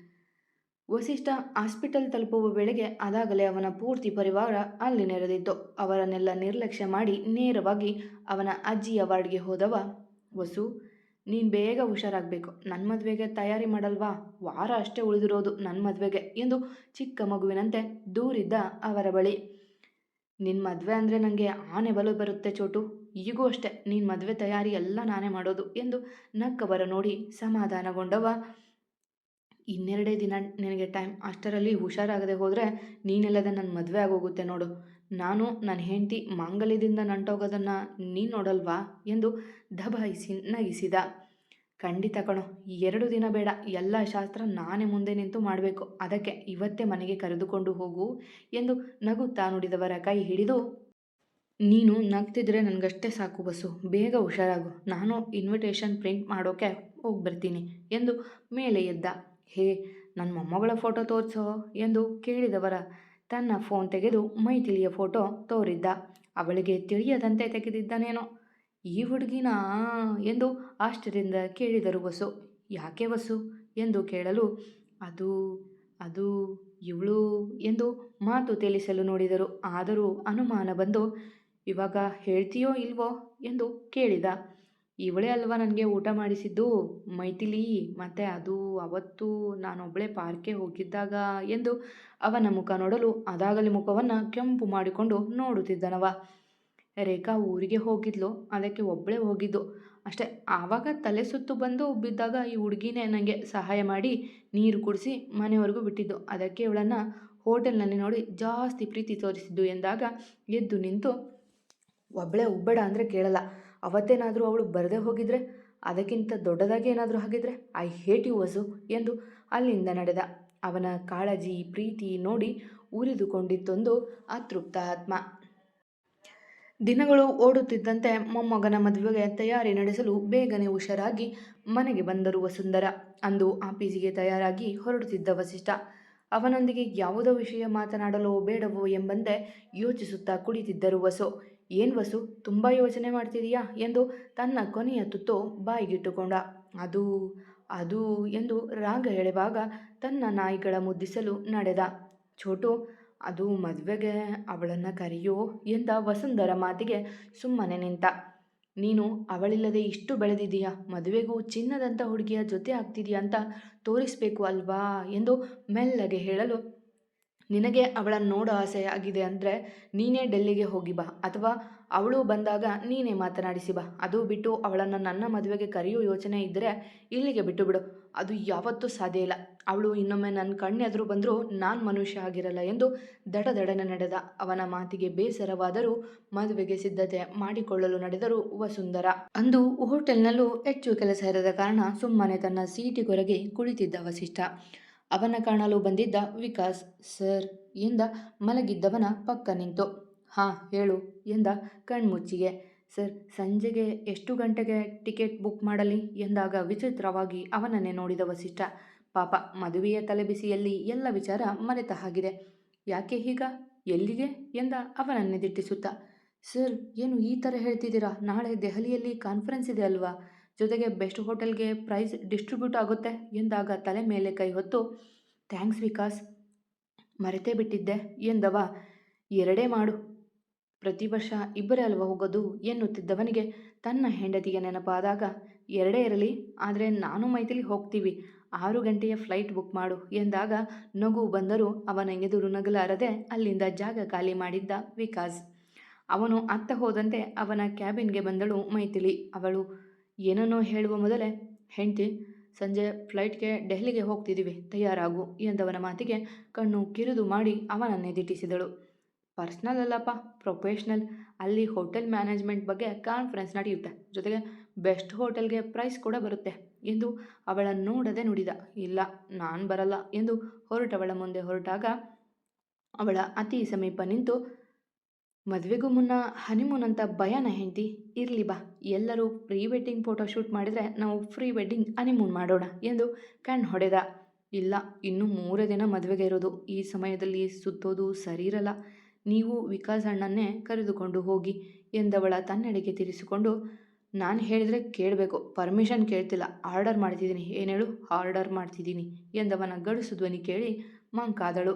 ವಸಿಷ್ಠ ಹಾಸ್ಪಿಟಲ್ ತಲುಪುವ ವೇಳೆಗೆ ಅದಾಗಲೇ ಅವನ ಪೂರ್ತಿ ಪರಿವಾರ ಅಲ್ಲಿ ನೆರೆದಿತ್ತು. ಅವರನ್ನೆಲ್ಲ ನಿರ್ಲಕ್ಷ್ಯ ಮಾಡಿ ನೇರವಾಗಿ ಅವನ ಅಜ್ಜಿಯ ವಾರ್ಡ್ಗೆ ಹೋದವ. ವಸು, ನೀನು ಬೇಗ ಹುಷಾರಾಗಬೇಕು. ನನ್ನ ಮದುವೆಗೆ ತಯಾರಿ ಮಾಡಲ್ವಾ? ವಾರ ಅಷ್ಟೇ ಉಳಿದಿರೋದು ನನ್ನ ಮದುವೆಗೆ ಎಂದು ಚಿಕ್ಕ ಮಗುವಿನಂತೆ ದೂರಿದ್ದ ಅವರ ಬಳಿ. ನಿನ್ನ ಮದುವೆ ಅಂದರೆ ನನಗೆ ಆನೆ ಬಲು ಬರುತ್ತೆ ಚೋಟು. ಈಗೂ ಅಷ್ಟೇ ನಿನ್ನ ಮದುವೆ ತಯಾರಿ ಎಲ್ಲ ನಾನೇ ಮಾಡೋದು ಎಂದು ನಕ್ಕವರ ನೋಡಿ ಸಮಾಧಾನಗೊಂಡವ. ಇನ್ನೆರಡೇ ದಿನ ನಿನಗೆ ಟೈಮ್ ಅಷ್ಟರಲ್ಲಿ ಹುಷಾರಾಗದೆ ಹೋದರೆ ನೀನೆಲ್ಲದ ನನ್ನ ಮದುವೆ ಆಗೋಗುತ್ತೆ ನೋಡು. ನಾನು ನನ್ನ ಹೆಂಡತಿ ಮಾಂಗಲ್ಯದಿಂದ ನಂಟೋಗೋದನ್ನು ನೀನು ನೋಡಲ್ವಾ? ಎಂದು ದಬಾಯಿಸಿ ನಗಿಸಿದ. ಖಂಡಿತ ಕಣೋ, ಎರಡು ದಿನ ಬೇಡ. ಎಲ್ಲ ಶಾಸ್ತ್ರ ನಾನೇ ಮುಂದೆ ನಿಂತು ಮಾಡಬೇಕು. ಅದಕ್ಕೆ ಇವತ್ತೇ ಮನೆಗೆ ಕರೆದುಕೊಂಡು ಹೋಗು ಎಂದು ನಗುತ್ತಾ ನುಡಿದವರ ಕೈ ಹಿಡಿದು, ನೀನು ನಗ್ತಿದ್ರೆ ನನಗಷ್ಟೇ ಸಾಕು ಬಸ್ಸು. ಬೇಗ ಹುಷಾರಾಗು. ನಾನು ಇನ್ವಿಟೇಷನ್ ಪ್ರಿಂಟ್ ಮಾಡೋಕೆ ಹೋಗಿ ಬರ್ತೀನಿ ಎಂದು ಮೇಲೆ ಎದ್ದ. ಹೇ ನನ್ನ ಮೊಮ್ಮಗಳ ಫೋಟೋ ತೋರಿಸೋ ಎಂದು ಕೇಳಿದವರ ತನ್ನ ಫೋನ್ ತೆಗೆದು ಮೈಥಿಲಿಯ ಫೋಟೋ ತೋರಿದ್ದ. ಅವಳಿಗೆ ತಿಳಿಯದಂತೆ ತೆಗೆದಿದ್ದನೇನೋ. ಈ ಹುಡುಗಿನ ಎಂದು ಆಶ್ಚರ್ಯದಿಂದ ಕೇಳಿದರು ವಸು. ಯಾಕೆ ವಸು? ಎಂದು ಕೇಳಲು, ಅದು ಅದು ಇವಳು ಎಂದು ಮಾತು ತಿಳಿಸಲು ನೋಡಿದರು. ಆದರೂ ಅನುಮಾನ ಬಂದು, ಇವಾಗ ಹೇಳ್ತೀಯೋ ಇಲ್ವೋ ಎಂದು ಕೇಳಿದ. ಇವಳೇ ಅಲ್ವಾ ನನಗೆ ಊಟ ಮಾಡಿಸಿದ್ದು? ಮೈಥಿಲಿ, ಮತ್ತು ಅದು ಅವತ್ತು ನಾನೊಬ್ಬಳೇ ಪಾರ್ಕ್ಗೆ ಹೋಗಿದ್ದಾಗ ಎಂದು ಅವನ ಮುಖ ನೋಡಲು ಅದಾಗಲೇ ಮುಖವನ್ನು ಕೆಂಪು ಮಾಡಿಕೊಂಡು ನೋಡುತ್ತಿದ್ದನವ. ರೇಖಾ ಊರಿಗೆ ಹೋಗಿದ್ಲು, ಅದಕ್ಕೆ ಒಬ್ಬಳೇ ಹೋಗಿದ್ದು. ಅಷ್ಟೇ, ಆವಾಗ ತಲೆ ಸುತ್ತು ಬಂದು ಬಿದ್ದಾಗ ಈ ಹುಡುಗಿನೇ ನನಗೆ ಸಹಾಯ ಮಾಡಿ ನೀರು ಕುಡಿಸಿ ಮನೆವರೆಗೂ ಬಿಟ್ಟಿದ್ದು. ಅದಕ್ಕೆ ಇವಳನ್ನು ಹೋಟೆಲ್ನಲ್ಲಿ ನೋಡಿ ಜಾಸ್ತಿ ಪ್ರೀತಿ ತೋರಿಸಿದ್ದು ಎಂದಾಗ ಎದ್ದು ನಿಂತು ಒಬ್ಬಳೇ ಉಬ್ಬಡ ಅಂದರೆ ಕೇಳಲ್ಲ. ಅವತ್ತೇನಾದರೂ ಅವಳು ಬರದೇ ಹೋಗಿದ್ರೆ, ಅದಕ್ಕಿಂತ ದೊಡ್ಡದಾಗಿ ಏನಾದರೂ ಆಗಿದ್ರೆ ಐ ಹೇಟ್ ಯು, ವಸು, ಎಂದು ಅಲ್ಲಿಂದ ನಡೆದ. ಅವನ ಕಾಳಜಿ, ಪ್ರೀತಿ ನೋಡಿ ಉರಿದುಕೊಂಡಿತ್ತೊಂದು ಅತೃಪ್ತ ಆತ್ಮ. ದಿನಗಳು ಓಡುತ್ತಿದ್ದಂತೆ ಮೊಮ್ಮಗನ ಮದುವೆಗೆ ತಯಾರಿ ನಡೆಸಲು ಬೇಗನೆ ಹುಷಾರಾಗಿ ಮನೆಗೆ ಬಂದರು ವಸುಂಧರ. ಅಂದು ಆಫೀಸಿಗೆ ತಯಾರಾಗಿ ಹೊರಡುತ್ತಿದ್ದ ವಸಿಷ್ಠ, ಅವನೊಂದಿಗೆ ಯಾವುದೋ ವಿಷಯ ಮಾತನಾಡಲೋ ಬೇಡವೋ? ಎಂಬಂತೆ ಯೋಚಿಸುತ್ತಾ ಕುಳಿತಿದ್ದರು ವಸು. ಏನು ವಸು, ತುಂಬ ಯೋಚನೆ ಮಾಡ್ತಿದೀಯಾ? ಎಂದು ತನ್ನ ಕೊನೆಯ ತುತ್ತು ಬಾಯಿಗಿಟ್ಟುಕೊಂಡ. ಅದು ಅದು ಎಂದು ರಾಗ ಎಳೆವಾಗ ತನ್ನ ನಾಯಿಗಳ ಮುದ್ದಿಸಲು ನಡೆದ. ಚೋಟು ಅದು ಮದುವೆಗೆ ಅವಳನ್ನು ಕರೆಯೋ ಎಂದ ವಸುಂಧರ ಮಾತಿಗೆ ಸುಮ್ಮನೆ ನಿಂತ. ನೀನು ಅವಳಿಲ್ಲದೆ ಇಷ್ಟು ಬೆಳೆದಿದೀಯಾ ಮದುವೆಗೂ ಚಿನ್ನದಂಥ ಹುಡುಗಿಯ ಜೊತೆ ಆಗ್ತಿದೆಯಾ ಅಂತ ತೋರಿಸ್ಬೇಕು ಅಲ್ವಾ? ಎಂದು ಮೆಲ್ಲಗೆ ಹೇಳಲು ನಿನಗೆ ಅವಳನ್ನು ನೋಡೋ ಆಸೆ ಆಗಿದೆ ಅಂದರೆ ನೀನೇ ಡೆಲ್ಲಿಗೆ ಹೋಗಿ ಬಾ, ಅಥವಾ ಅವಳು ಬಂದಾಗ ನೀನೇ ಮಾತನಾಡಿಸಿ ಬಾ. ಅದು ಬಿಟ್ಟು ಅವಳನ್ನು ನನ್ನ ಮದುವೆಗೆ ಕರೆಯೋ ಯೋಚನೆ ಇದ್ದರೆ ಇಲ್ಲಿಗೆ ಬಿಟ್ಟು ಬಿಡು ಅದು ಯಾವತ್ತೂ ಸಾಧ್ಯ ಇಲ್ಲ. ಅವಳು ಇನ್ನೊಮ್ಮೆ ನನ್ನ ಕಣ್ಣೆದುರು ಬಂದರೂ ನಾನು ಮನುಷ್ಯ ಆಗಿರಲ್ಲ ಎಂದು ದಡದಡನೆ ನಡೆದ ಅವನ ಮಾತಿಗೆ ಬೇಸರವಾದರೂ ಮದುವೆಗೆ ಸಿದ್ಧತೆ ಮಾಡಿಕೊಳ್ಳಲು ನಡೆದರು ವಸುಂಧರ ಅಂದು ಹೋಟೆಲ್ನಲ್ಲೂ ಹೆಚ್ಚು ಕೆಲಸ ಇರದ ಕಾರಣ ಸುಮ್ಮನೆ ತನ್ನ ಸೀಟಿಗೊರಗೆ ಕುಳಿತಿದ್ದ ವಸಿಷ್ಠ. ಅವನ ಕಾಣಲು ಬಂದಿದ್ದ ವಿಕಾಸ್, ಸರ್ ಎಂದ ಮಲಗಿದ್ದವನ ಪಕ್ಕ ನಿಂತು. ಹಾಂ, ಹೇಳು ಎಂದ ಕಣ್ಮುಚ್ಚಿಗೆ. ಸರ್, ಸಂಜೆಗೆ ಎಷ್ಟು ಗಂಟೆಗೆ ಟಿಕೆಟ್ ಬುಕ್ ಮಾಡಲಿ? ಎಂದಾಗ ವಿಚಿತ್ರವಾಗಿ ಅವನನ್ನೇ ನೋಡಿದ ವಸಿಷ್ಠ. ಪಾಪ, ಮದುವೆಯ ತಲೆಬಿಸಿಯಲ್ಲಿ ಎಲ್ಲ ವಿಚಾರ ಮರೆತ ಹಾಗಿದೆ. ಯಾಕೆ ಹೀಗ? ಎಲ್ಲಿಗೆ? ಎಂದ ಅವನನ್ನೇ ದಿಟ್ಟಿಸುತ್ತ. ಸರ್, ಏನು ಈ ಥರ ಹೇಳ್ತಿದ್ದೀರಾ? ನಾಳೆ ದೆಹಲಿಯಲ್ಲಿ ಕಾನ್ಫರೆನ್ಸ್ ಇದೆ ಅಲ್ವಾ? ಜೊತೆಗೆ ಬೆಸ್ಟ್ ಹೋಟೆಲ್ಗೆ ಪ್ರೈಸ್ ಡಿಸ್ಟ್ರಿಬ್ಯೂಟ್ ಆಗುತ್ತೆ ಎಂದಾಗ ತಲೆ ಮೇಲೆ ಕೈ ಹೊತ್ತು ಥ್ಯಾಂಕ್ಸ್ ವಿಕಾಸ್, ಮರೆತೇ ಬಿಟ್ಟಿದ್ದೆ ಎಂದವ. ಎರಡೇ ಮಾಡು. ಪ್ರತಿ ವರ್ಷ ಇಬ್ಬರೇ ಅಲ್ವ ಹೋಗೋದು? ಎನ್ನುತ್ತಿದ್ದವನಿಗೆ ತನ್ನ ಹೆಂಡತಿಗೆ ನೆನಪಾದಾಗ, ಎರಡೇ ಇರಲಿ, ಆದರೆ ನಾನು ಮೈತಿಲಿ ಹೋಗ್ತೀವಿ. ಆರು ಗಂಟೆಯ ಫ್ಲೈಟ್ ಬುಕ್ ಮಾಡು. ಎಂದಾಗ ನಗು ಬಂದರೂ ಅವನ ಎದುರು ನಗಲಾರದೆ ಅಲ್ಲಿಂದ ಜಾಗ ಖಾಲಿ ಮಾಡಿದ್ದ ವಿಕಾಸ್. ಅವನು ಅತ್ತ ಹೋದಂತೆ ಅವನ ಕ್ಯಾಬಿನ್ಗೆ ಬಂದಳು ಮೈಥಿಲಿ. ಅವಳು ಏನನ್ನೋ ಹೇಳುವ ಮೊದಲೇ, ಹೆಂಡತಿ, ಸಂಜೆ ಫ್ಲೈಟ್ಗೆ ಡೆಹಲಿಗೆ ಹೋಗ್ತಿದ್ದೀವಿ ತಯಾರಾಗು, ಎಂದವನ ಮಾತಿಗೆ ಕಣ್ಣು ಕಿರಿದು ಮಾಡಿ ಅವನನ್ನೇ ದಿಟ್ಟಿಸಿದಳು. ಪರ್ಸ್ನಲ್ ಅಲ್ಲಪ್ಪ, ಪ್ರೊಫೆಷ್ನಲ್. ಅಲ್ಲಿ ಹೋಟೆಲ್ ಮ್ಯಾನೇಜ್ಮೆಂಟ್ ಬಗ್ಗೆ ಕಾನ್ಫರೆನ್ಸ್ ನಡೆಯುತ್ತೆ. ಜೊತೆಗೆ ಬೆಸ್ಟ್ ಹೋಟೆಲ್ಗೆ ಪ್ರೈಸ್ ಕೂಡ ಬರುತ್ತೆ, ಎಂದು ಅವಳನ್ನು ನೋಡದೆ ನುಡಿದ. ಇಲ್ಲ, ನಾನು ಬರಲ್ಲ, ಎಂದು ಹೊರಟವಳ ಮುಂದೆ ಹೊರಟಾಗ ಅವಳ ಅತಿ ಸಮೀಪ ನಿಂತು ಮದುವೆಗೂ ಮುನ್ನ ಹನಿಮೂನ್ ಅಂತ ಭಯನ ಹೆಂಡತಿ, ಇರಲಿ ಬಾ, ಎಲ್ಲರೂ ಪ್ರೀ ವೆಡ್ಡಿಂಗ್ ಫೋಟೋ ಶೂಟ್ ಮಾಡಿದರೆ ನಾವು ಫ್ರೀ ವೆಡ್ಡಿಂಗ್ ಹನಿಮೂನ್ ಮಾಡೋಣ ಎಂದು ಕಣ್ಣು ಹೊಡೆದ. ಇಲ್ಲ, ಇನ್ನೂ ಮೂರೇ ದಿನ ಮದುವೆಗೆ ಇರೋದು, ಈ ಸಮಯದಲ್ಲಿ ಸುತ್ತೋದು ಸರಿ ಇರಲ್ಲ. ನೀವು ವಿಕಾಸ್ ಅಣ್ಣನ್ನೇ ಕರೆದುಕೊಂಡು ಹೋಗಿ ಎಂದವಳ ತನ್ನೆಡೆಗೆ ತಿರಿಸಿಕೊಂಡು ನಾನು ಹೇಳಿದರೆ ಕೇಳಬೇಕು, ಪರ್ಮಿಷನ್ ಕೇಳ್ತಿಲ್ಲ, ಆರ್ಡರ್ ಮಾಡ್ತಿದ್ದೀನಿ ಏನೇಳು ಆರ್ಡರ್ ಮಾಡ್ತಿದ್ದೀನಿ ಎಂದವನ ಗಡಿಸು ಧ್ವನಿ ಕೇಳಿ ಮಂಕಾದಳು.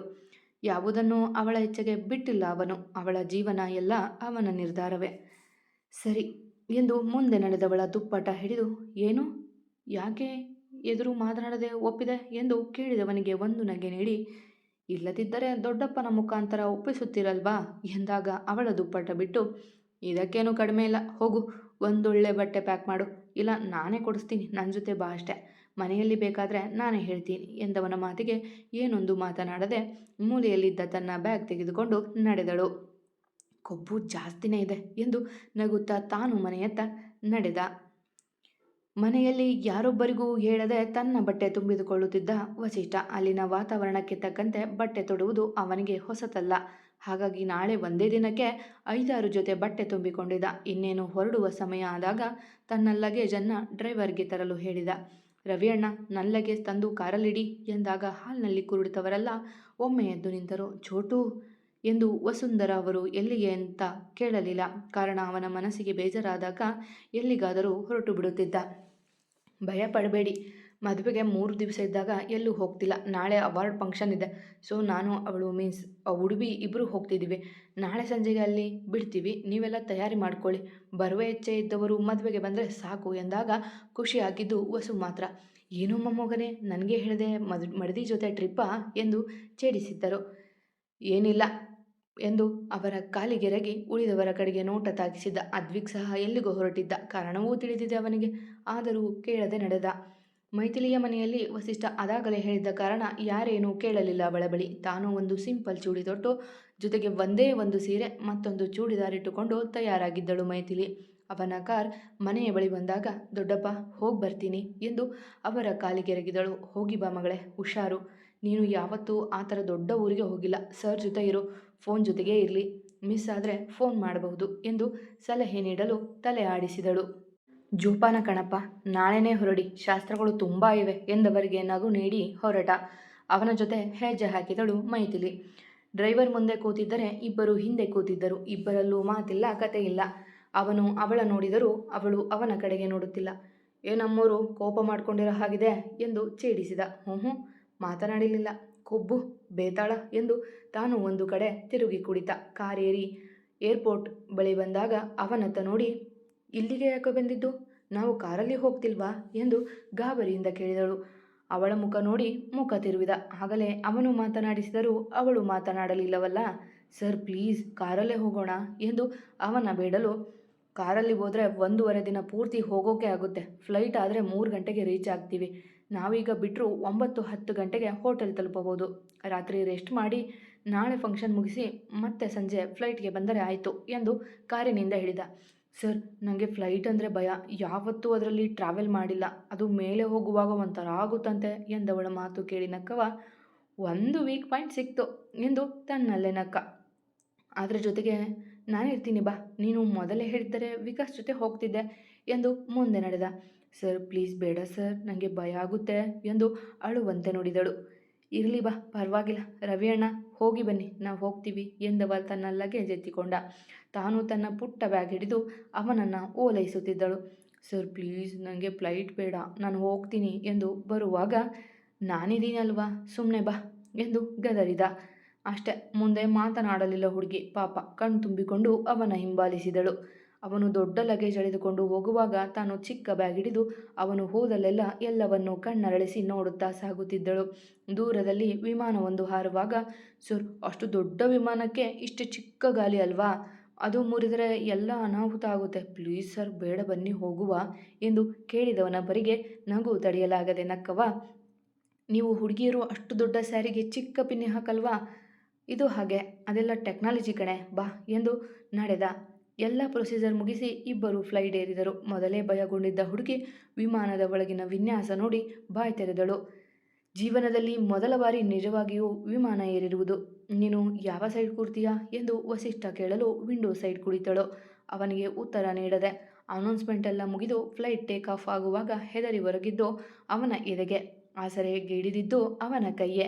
ಯಾವುದನ್ನು ಅವಳ ಇಚ್ಛೆಗೆ ಬಿಟ್ಟಿಲ್ಲ ಅವನು. ಅವಳ ಜೀವನ ಎಲ್ಲ ಅವನ ನಿರ್ಧಾರವೇ. ಸರಿ, ಎಂದು ಮುಂದೆ ನಡೆದವಳ ದುಪ್ಪಟ ಹಿಡಿದು, ಏನು? ಯಾಕೆ ಎದುರು ಮಾತನಾಡದೆ ಒಪ್ಪಿದೆ? ಎಂದು ಕೇಳಿದವನಿಗೆ ಒಂದು ನಗೆ ನೀಡಿ, ಇಲ್ಲದಿದ್ದರೆ ದೊಡ್ಡಪ್ಪನ ಮುಖಾಂತರ ಒಪ್ಪಿಸುತ್ತಿರಲ್ವಾ? ಎಂದಾಗ ಅವಳ ದುಪ್ಪಟ ಬಿಟ್ಟು, ಇದಕ್ಕೇನು ಕಡಿಮೆ ಇಲ್ಲ. ಹೋಗು, ಒಂದೊಳ್ಳೆ ಬಟ್ಟೆ ಪ್ಯಾಕ್ ಮಾಡು. ಇಲ್ಲ, ನಾನೇ ಕೊಡಿಸ್ತೀನಿ. ನನ್ನ ಜೊತೆ ಬಾ ಅಷ್ಟೆ. ಮನೆಯಲ್ಲಿ ಬೇಕಾದರೆ ನಾನೇ ಹೇಳ್ತೀನಿ ಎಂದವನ ಮಾತಿಗೆ ಏನೊಂದು ಮಾತನಾಡದೆ ಮೂಲೆಯಲ್ಲಿದ್ದ ತನ್ನ ಬ್ಯಾಗ್ ತೆಗೆದುಕೊಂಡು ನಡೆದಳು. ಕೊಬ್ಬು ಜಾಸ್ತಿನೇ ಇದೆ ಎಂದು ನಗುತ್ತಾ ತಾನು ಮನೆಯತ್ತ ನಡೆದ. ಮನೆಯಲ್ಲಿ ಯಾರೊಬ್ಬರಿಗೂ ಹೇಳದೆ ತನ್ನ ಬಟ್ಟೆ ತುಂಬಿದುಕೊಳ್ಳುತ್ತಿದ್ದ ವಸಿಷ್ಠ ಅಲ್ಲಿನ ವಾತಾವರಣಕ್ಕೆ ತಕ್ಕಂತೆ ಬಟ್ಟೆ ತೊಡುವುದು ಅವನಿಗೆ ಹೊಸತಲ್ಲ. ಹಾಗಾಗಿ ನಾಳೆ ಒಂದೇ ದಿನಕ್ಕೆ ಐದಾರು ಜೊತೆ ಬಟ್ಟೆ ತುಂಬಿಕೊಂಡಿದ್ದ. ಇನ್ನೇನು ಹೊರಡುವ ಸಮಯ ಆದಾಗ ತನ್ನ ಲಗೇಜನ್ನು ಡ್ರೈವರ್ಗೆ ತರಲು ಹೇಳಿದ. ರವಿಯಣ್ಣ ನನ್ನ ಲಗೇಜ್ ತಂದು ಕಾರಲ್ಲಿಡಿ ಎಂದಾಗ ಹಾಲ್ನಲ್ಲಿ ಕುರುಡಿದವರೆಲ್ಲ ಒಮ್ಮೆ ಎದ್ದು ನಿಂತರು. ಚೋಟು ಎಂದು ವಸುಂಧರ ಅವರು ಎಲ್ಲಿಗೆ ಅಂತ ಕೇಳಲಿಲ್ಲ. ಕಾರಣ ಅವನ ಮನಸ್ಸಿಗೆ ಬೇಜಾರಾದಾಗ ಎಲ್ಲಿಗಾದರೂ ಹೊರಟು ಬಿಡುತ್ತಿದ್ದ. ಭಯ ಪಡಬೇಡಿ. ಮದುವೆಗೆ ಮೂರು ದಿವಸ ಇದ್ದಾಗ ಎಲ್ಲೂ ಹೋಗ್ತಿಲ್ಲ. ನಾಳೆ ಅವಾರ್ಡ್ ಫಂಕ್ಷನ್ ಇದೆ. ಸೊ ನಾನು, ಅವಳು ಮೀನ್ಸ್ ಉಡುಪಿ ಇಬ್ಬರು ಹೋಗ್ತಿದ್ದೀವಿ ನಾಳೆ ಸಂಜೆಗೆ ಅಲ್ಲಿ ಬಿಡ್ತೀವಿ. ನೀವೆಲ್ಲ ತಯಾರಿ ಮಾಡ್ಕೊಳ್ಳಿ. ಬರುವ ಹೆಚ್ಚೆ ಇದ್ದವರು ಮದುವೆಗೆ ಬಂದರೆ ಸಾಕು ಎಂದಾಗ ಖುಷಿಯಾಗಿದ್ದು ವಸು ಮಾತ್ರ. ಏನೋ ಮೊಮ್ಮಗನೇ ನನಗೆ ಹೇಳಿದೆ ಮದ್, ಮಡದಿ ಜೊತೆ ಟ್ರಿಪ್ಪಾ ಎಂದು ಛೇಡಿಸಿದ್ದರು. ಏನಿಲ್ಲ, ಎಂದು ಅವರ ಕಾಲಿಗೆರಗಿ ಉಳಿದವರ ಕಡೆಗೆ ನೋಟ ತಾಗಿಸಿದ್ದ ಅದ್ವಿಕ್ ಸಹ ಎಲ್ಲಿಗೂ ಹೊರಟಿದ್ದ. ಕಾರಣವೂ ತಿಳಿದಿದೆ ಅವನಿಗೆ. ಆದರೂ ಕೇಳದೆ ನಡೆದ. ಮೈಥಿಲಿಯ ಮನೆಯಲ್ಲಿ ವಸಿಷ್ಠ ಅದಾಗಲೇ ಹೇಳಿದ್ದ ಕಾರಣ ಯಾರೇನೂ ಕೇಳಲಿಲ್ಲ ಬಳಬಳಿ ಬಳಿ. ತಾನು ಒಂದು ಸಿಂಪಲ್ ಚೂಡಿ ತೊಟ್ಟು, ಜೊತೆಗೆ ಒಂದೇ ಒಂದು ಸೀರೆ, ಮತ್ತೊಂದು ಚೂಡಿದಾರಿಟ್ಟುಕೊಂಡು ತಯಾರಾಗಿದ್ದಳು ಮೈಥಿಲಿ. ಅವನ ಕಾರ್ ಮನೆಯ ಬಳಿ ಬಂದಾಗ, ದೊಡ್ಡಪ್ಪ, ಹೋಗಿ ಬರ್ತೀನಿ ಎಂದು ಅವರ ಕಾಲಿಗೆರಗಿದಳು ಹೋಗಿ ಬಾ ಮಗಳೇ, ಹುಷಾರು. ನೀನು ಯಾವತ್ತೂ ಆ ಥರ ದೊಡ್ಡ ಊರಿಗೆ ಹೋಗಿಲ್ಲ. ಸರ್ ಜೊತೆ ಇರು, ಫೋನ್ ಜೊತೆಗೇ ಇರಲಿ. ಮಿಸ್ ಆದರೆ ಫೋನ್ ಮಾಡಬಹುದು ಎಂದು ಸಲಹೆ ನೀಡಲು ತಲೆ ಆಡಿಸಿದಳು. ಜೋಪಾನ ಕಣಪ್ಪ, ನಾಳೆನೇ ಹೊರಡಿ, ಶಾಸ್ತ್ರಗಳು ತುಂಬ ಇವೆ ಎಂದವರಿಗೆ ನಗು ನೀಡಿ ಹೊರಟ. ಅವನ ಜೊತೆ ಹೆಜ್ಜೆ ಹಾಕಿದಳು ಮೈಥಿಲಿ. ಡ್ರೈವರ್ ಮುಂದೆ ಕೂತಿದ್ದರೆ ಇಬ್ಬರು ಹಿಂದೆ ಕೂತಿದ್ದರು. ಇಬ್ಬರಲ್ಲೂ ಮಾತಿಲ್ಲ ಕಥೆಯಿಲ್ಲ ಅವನು ಅವಳ ನೋಡಿದರೂ ಅವಳು ಅವನ ಕಡೆಗೆ ನೋಡುತ್ತಿಲ್ಲ. ಏನಮ್ಮೋರು, ಕೋಪ ಮಾಡಿಕೊಂಡಿರೋ ಹಾಗಿದೆ ಎಂದು ಛೇಡಿಸಿದ. ಹ್ಞೂ ಹ್ಞೂ ಮಾತನಾಡಲಿಲ್ಲ. ಕೊಬ್ಬು, ಬೇತಾಳ ಎಂದು ತಾನು ಒಂದು ಕಡೆ ತಿರುಗಿ ಕುಳಿತ. ಕಾರೇರಿ ಏರ್ಪೋರ್ಟ್ ಬಳಿ ಬಂದಾಗ ಅವನತ್ತ ನೋಡಿ ಇಲ್ಲಿಗೆ ಯಾಕೆ ಬಂದಿದ್ದು? ನಾವು ಕಾರಲ್ಲಿ ಹೋಗ್ತಿಲ್ವಾ? ಎಂದು ಗಾಬರಿಯಿಂದ ಕೇಳಿದಳು. ಅವಳ ಮುಖ ನೋಡಿ ಮುಖ ತಿರುವಿದ. ಆಗಲೇ ಅವನು ಮಾತನಾಡಿಸಿದರೂ ಅವಳು ಮಾತನಾಡಲಿಲ್ಲವಲ್ಲ? ಸರ್, ಪ್ಲೀಸ್, ಕಾರಲ್ಲೇ ಹೋಗೋಣ ಎಂದು ಅವನ ಬೇಡಲು ಕಾರಲ್ಲಿ ಹೋದರೆ ಒಂದೂವರೆ ದಿನ ಪೂರ್ತಿ ಹೋಗೋಕೆ ಆಗುತ್ತೆ. ಫ್ಲೈಟ್ ಆದರೆ ಮೂರು ಗಂಟೆಗೆ ರೀಚ್ ಆಗ್ತೀವಿ. ನಾವೀಗ ಬಿಟ್ಟರು ಒಂಬತ್ತು ಹತ್ತು ಗಂಟೆಗೆ ಹೋಟೆಲ್ ತಲುಪಬಹುದು. ರಾತ್ರಿ ರೆಸ್ಟ್ ಮಾಡಿ ನಾಳೆ ಫಂಕ್ಷನ್ ಮುಗಿಸಿ ಮತ್ತೆ ಸಂಜೆ ಫ್ಲೈಟ್ಗೆ ಬಂದರೆ ಆಯಿತು ಎಂದು ಕಾರಿನಿಂದ ಹೇಳಿದ. ಸರ್ ನನಗೆ ಫ್ಲೈಟ್ ಅಂದರೆ ಭಯ. ಯಾವತ್ತೂ ಅದರಲ್ಲಿ ಟ್ರಾವೆಲ್ ಮಾಡಿಲ್ಲ. ಅದು ಮೇಲೆ ಹೋಗುವಾಗ ಒಂಥರ ಆಗುತ್ತಂತೆ ಎಂದವಳ ಮಾತು ಕೇಳಿ ನಕ್ಕವ. ಒಂದು ವೀಕ್ ಪಾಯಿಂಟ್ ಸಿಕ್ತು ಎಂದು ತನ್ನಲ್ಲೇ ನಕ್ಕ. ಅದರ ಜೊತೆಗೆ ನಾನಿರ್ತೀನಿ ಬಾ. ನೀನು ಮೊದಲೇ ಹೇಳಿದ್ದರೆ ವಿಕಾಸ್ ಜೊತೆ ಹೋಗ್ತಿದ್ದೆ ಎಂದು ಮುಂದೆ ನಡೆದ. ಸರ್, ಪ್ಲೀಸ್ ಬೇಡ ಸರ್. ನನಗೆ ಭಯ ಆಗುತ್ತೆ ಎಂದು ಅಳುವಂತೆ ನೋಡಿದಳು. ಇರಲಿ ಬಾ, ಪರವಾಗಿಲ್ಲ. ರವಿ ಅಣ್ಣ ಹೋಗಿ ಬನ್ನಿ, ನಾವು ಹೋಗ್ತೀವಿ ಎಂದವ ತನ್ನ ಲಗೇಜ್ ಎತ್ತಿಕೊಂಡ. ತಾನು ತನ್ನ ಪುಟ್ಟ ಬ್ಯಾಗ್ ಹಿಡಿದು ಅವನನ್ನು ಓಲೈಸುತ್ತಿದ್ದಳು. ಸರ್, ಪ್ಲೀಸ್ ನನಗೆ ಫ್ಲೈಟ್ ಬೇಡ, ನಾನು ಹೋಗ್ತೀನಿ ಎಂದು ಬರುವಾಗ ನಾನಿದ್ದೀನಲ್ವಾ ಸುಮ್ಮನೆ ಬಾ ಎಂದು ಗದರಿದ. ಅಷ್ಟೇ, ಮುಂದೆ ಮಾತನಾಡಲಿಲ್ಲ ಹುಡುಗಿ, ಪಾಪ ಕಣ್ಣು ತುಂಬಿಕೊಂಡು ಅವನ ಹಿಂಬಾಲಿಸಿದಳು. ಅವನು ದೊಡ್ಡ ಲಗೇಜ್ ಎಳೆದುಕೊಂಡು ಹೋಗುವಾಗ ತಾನು ಚಿಕ್ಕ ಬ್ಯಾಗ್ ಹಿಡಿದು ಅವನು ಹೋದಲ್ಲೆಲ್ಲ ಎಲ್ಲವನ್ನು ಕಣ್ಣರಳಿಸಿ ನೋಡುತ್ತಾ ಸಾಗುತ್ತಿದ್ದಳು. ದೂರದಲ್ಲಿ ವಿಮಾನವೊಂದು ಹಾರುವಾಗ, ಸರ್, ಅಷ್ಟು ದೊಡ್ಡ ವಿಮಾನಕ್ಕೆ ಇಷ್ಟು ಚಿಕ್ಕ ಗಾಲಿ ಅಲ್ವಾ? ಅದು ಮುರಿದರೆ ಎಲ್ಲ ಅನಾಹುತ ಆಗುತ್ತೆ. ಪ್ಲೀಸ್ ಸರ್, ಬೇಡ ಬನ್ನಿ ಹೋಗುವ ಎಂದು ಕೇಳಿದವನ ಬರಿಗೆ, ನಗು ತಡೆಯಲಾಗದೆ ನಕ್ಕವ? ನೀವು ಹುಡುಗಿಯರು ಅಷ್ಟು ದೊಡ್ಡ ಸ್ಯಾರಿಗೆ ಚಿಕ್ಕ ಪಿನ್ನಿ ಹಾಕಲ್ವಾ? ಇದು ಹಾಗೆ, ಅದೆಲ್ಲ ಟೆಕ್ನಾಲಜಿ ಕಣೆ, ಬಾ ಎಂದು ನಡೆದ. ಎಲ್ಲ ಪ್ರೊಸೀಜರ್ ಮುಗಿಸಿ ಇಬ್ಬರು ಫ್ಲೈಟ್ ಏರಿದರು. ಮೊದಲೇ ಭಯಗೊಂಡಿದ್ದ ಹುಡುಗಿ ವಿಮಾನದ ಒಳಗಿನ ವಿನ್ಯಾಸ ನೋಡಿ ಬಾಯ್ ತೆರೆದಳು. ಜೀವನದಲ್ಲಿ ಮೊದಲ ಬಾರಿ ನಿಜವಾಗಿಯೂ ವಿಮಾನ ಏರಿರುವುದು. ನೀನು ಯಾವ ಸೈಡ್ ಕೂರ್ತೀಯಾ ಎಂದು ವಸಿಷ್ಠ ಕೇಳಲು ವಿಂಡೋ ಸೈಡ್ ಕುಳಿತಳು. ಅವನಿಗೆ ಉತ್ತರ ನೀಡದೆ ಅನೌನ್ಸ್ಮೆಂಟ್ ಎಲ್ಲ ಮುಗಿದು ಫ್ಲೈಟ್ ಟೇಕ್ ಆಫ್ ಆಗುವಾಗ ಹೆದರಿ ಹೊರಗಿದ್ದು ಅವನ ಎದೆಗೆ. ಆಸರೆ ಗಿಡಿದಿದ್ದು ಅವನ ಕೈಯೇ.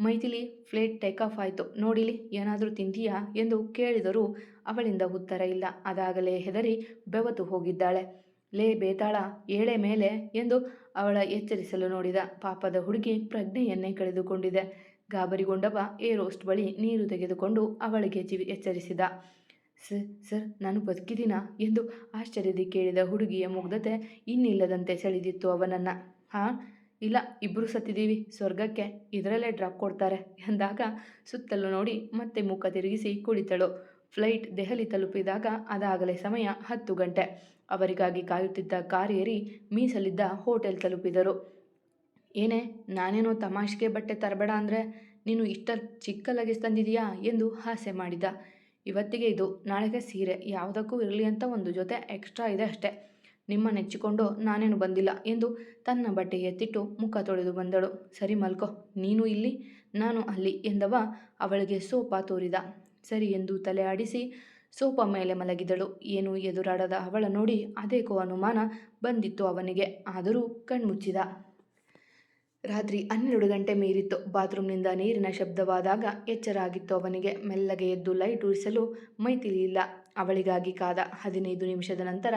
ಮೈಥಿಲಿ, ಫ್ಲೈಟ್ ಟೇಕ್ ಆಫ್ ಆಯಿತು. ನೋಡಿಲಿ, ಏನಾದರೂ ತಿಂತೀಯಾ ಎಂದು ಕೇಳಿದರೂ ಅವಳಿಂದ ಉತ್ತರ ಇಲ್ಲ. ಅದಾಗಲೇ ಹೆದರಿ ಬೆವತು ಹೋಗಿದ್ದಾಳೆ. ಲೇ ಬೇತಾಳ, ಏಳೆ ಮೇಲೆ? ಎಂದು ಅವಳ ಎಚ್ಚರಿಸಲು ನೋಡಿದ. ಪಾಪದ ಹುಡುಗಿ ಪ್ರಜ್ಞೆಯನ್ನೇ ಕಳೆದುಕೊಂಡಿದೆ. ಗಾಬರಿಗೊಂಡವ ಏರೋಸ್ಟ್ ಬಳಿ ನೀರು ತೆಗೆದುಕೊಂಡು ಅವಳಿಗೆ ಜಿವಿ ಎಚ್ಚರಿಸಿದ. ಸರ್ ಸರ್, ನಾನು ಬದುಕಿದಿನ? ಎಂದು ಆಶ್ಚರ್ಯದಿ ಕೇಳಿದ ಹುಡುಗಿಯ ಮುಗ್ಧತೆ ಇನ್ನಿಲ್ಲದಂತೆ ಸೆಳೆದಿತ್ತು ಅವನನ್ನು. ಹಾಂ? ಇಲ್ಲ ಇಬ್ಬರು ಸತ್ತಿದ್ದೀವಿ, ಸ್ವರ್ಗಕ್ಕೆ ಇದರಲ್ಲೇ ಡ್ರಾಪ್ ಕೊಡ್ತಾರೆ ಎಂದಾಗ ಸುತ್ತಲೂ ನೋಡಿ ಮತ್ತೆ ಮುಖ ತಿರುಗಿಸಿ ಕುಳಿತಳು. ಫ್ಲೈಟ್ ದೆಹಲಿ ತಲುಪಿದಾಗ ಅದಾಗಲೇ ಸಮಯ ಹತ್ತು ಗಂಟೆ. ಅವರಿಗಾಗಿ ಕಾಯುತ್ತಿದ್ದ ಕಾರ್ ಏರಿ ಮೀಸಲಿದ್ದ ಹೋಟೆಲ್ ತಲುಪಿದರು. ಏನೇ, ನಾನೇನೋ ತಮಾಷೆಗೆ ಬಟ್ಟೆ ತರಬೇಡ ಅಂದರೆ ನೀನು ಇಷ್ಟ ಚಿಕ್ಕ ಲಗೇಜ್ ತಂದಿದೀಯಾ ಎಂದು ಹಾಸ್ಯ ಮಾಡಿದ. ಇವತ್ತಿಗೆ ಇದು, ನಾಳೆಗೆ ಸೀರೆ, ಯಾವುದಕ್ಕೂ ಇರಲಿ ಅಂತ ಒಂದು ಜೊತೆ ಎಕ್ಸ್ಟ್ರಾ ಇದೆ ಅಷ್ಟೇ. ನಿಮ್ಮ ನೆಚ್ಚಿಕೊಂಡು ನಾನೇನು ಬಂದಿಲ್ಲ ಎಂದು ತನ್ನ ಬಟ್ಟೆ ಎತ್ತಿಟ್ಟು ಮುಖ ತೊಳೆದು ಬಂದಳು. ಸರಿ ಮಲ್ಕೋ, ನೀನು ಇಲ್ಲಿ, ನಾನು ಅಲ್ಲಿ ಎಂದವ ಅವಳಿಗೆ ಸೋಪಾ ತೋರಿದ. ಸರಿ ಎಂದು ತಲೆ ಆಡಿಸಿ ಸೋಪ ಮೇಲೆ ಮಲಗಿದಳು. ಏನು ಎದುರಾಡದ ಅವಳ ನೋಡಿ ಅದೇಕೋ ಅನುಮಾನ ಬಂದಿತ್ತು ಅವನಿಗೆ. ಆದರೂ ಕಣ್ಮುಚ್ಚಿದ. ರಾತ್ರಿ ಹನ್ನೆರಡು ಗಂಟೆ ಮೀರಿತ್ತು. ಬಾತ್ರೂಮ್ನಿಂದ ನೀರಿನ ಶಬ್ದವಾದಾಗ ಎಚ್ಚರ ಆಗಿತ್ತು ಅವನಿಗೆ. ಮೆಲ್ಲಗೆ ಎದ್ದು ಲೈಟ್ ಉರಿಸಲು ಮೈತಿಲಿ ಇಲ್ಲ ಅವಳಿಗಾಗಿ ಕಾದ ಹದಿನೈದು ನಿಮಿಷದ ನಂತರ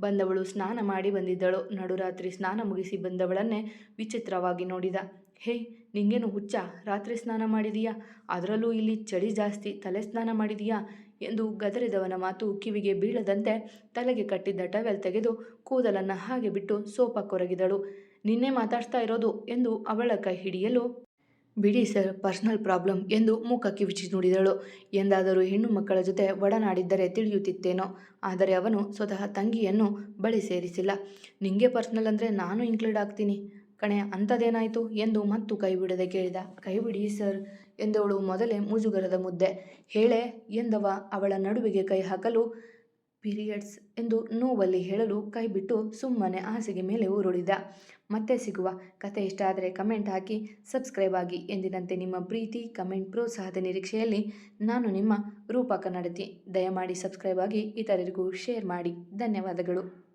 ಬಂದವಳು ಸ್ನಾನ ಮಾಡಿ ಬಂದಿದ್ದಳು. ನಡುರಾತ್ರಿ ಸ್ನಾನ ಮುಗಿಸಿ ಬಂದವಳನ್ನೇ ವಿಚಿತ್ರವಾಗಿ ನೋಡಿದ. ಹೇ, ನಿಂಗೇನು ಹುಚ್ಚ? ರಾತ್ರಿ ಸ್ನಾನ ಮಾಡಿದೀಯಾ? ಅದರಲ್ಲೂ ಇಲ್ಲಿ ಚಳಿ ಜಾಸ್ತಿ, ತಲೆ ಸ್ನಾನ ಮಾಡಿದೀಯಾ? ಎಂದು ಗದರಿದವನ ಮಾತು ಕಿವಿಗೆ ಬೀಳದಂತೆ ತಲೆಗೆ ಕಟ್ಟಿದ್ದ ಟವೆಲ್ ತೆಗೆದು ಕೂದಲನ್ನು ಹಾಗೆ ಬಿಟ್ಟು ಸೋಪ ಕೊರಗಿದಳು ನಿನ್ನೆ ಮಾತಾಡ್ತಾ ಇರೋದು ಎಂದು ಅವಳ ಕೈ ಹಿಡಿಯಲು ಬಿಡಿ ಸರ್, ಪರ್ಸನಲ್ ಪ್ರಾಬ್ಲಮ್ ಎಂದು ಮೂಕ ಕಿವಿಚಿ ನುಡಿದಳು. ಎಂದಾದರೂ ಹೆಣ್ಣು ಮಕ್ಕಳ ಜೊತೆ ಒಡನಾಡಿದ್ದರೆ ತಿಳಿಯುತ್ತಿತ್ತೇನೋ, ಆದರೆ ಅವನು ಸ್ವತಃ ತಂಗಿಯನ್ನು ಬಳಿ ಸೇರಿಸಿಲ್ಲ. ನಿಂಗೆ ಪರ್ಸ್ನಲ್ ಅಂದರೆ ನಾನು ಇನ್ಕ್ಲೂಡ್ ಆಗ್ತೀನಿ. ಕಣೆ, ಅಂಥದ್ದೇನಾಯಿತು? ಎಂದು ಮತ್ತು ಕೈ ಬಿಡದೆ ಕೇಳಿದ. ಕೈ ಬಿಡಿ ಸರ್, ಎಂದವಳು ಮೊದಲೇ ಮುಜುಗರದ ಮುದ್ದೆ. ಹೇಳೆ, ಎಂದವ ಅವಳ ನಡುವಿಗೆ ಕೈ ಹಾಕಲು ಪೀರಿಯಡ್ಸ್ ಎಂದು ನೋವಲ್ಲಿ ಹೇಳಲು ಕೈಬಿಟ್ಟು ಸುಮ್ಮನೆ ಹಾಸಿಗೆ ಮೇಲೆ ಉರುಳಿದ. ಮತ್ತೆ ಸಿಗುವ ಕತೆ ಇಷ್ಟ ಆದರೆ ಕಮೆಂಟ್ ಹಾಕಿ. ಸಬ್ಸ್ಕ್ರೈಬ್ ಆಗಿ ಎಂದಿನಂತೆ ನಿಮ್ಮ ಪ್ರೀತಿ, ಕಮೆಂಟ್, ಪ್ರೋತ್ಸಾಹದ ನಿರೀಕ್ಷೆಯಲ್ಲಿ ನಾನು ನಿಮ್ಮ ರೂಪಕ ಕನ್ನಡತಿ ದಯಮಾಡಿ ಸಬ್ಸ್ಕ್ರೈಬ್ ಆಗಿ ಇತರರಿಗೂ ಶೇರ್ ಮಾಡಿ. ಧನ್ಯವಾದಗಳು.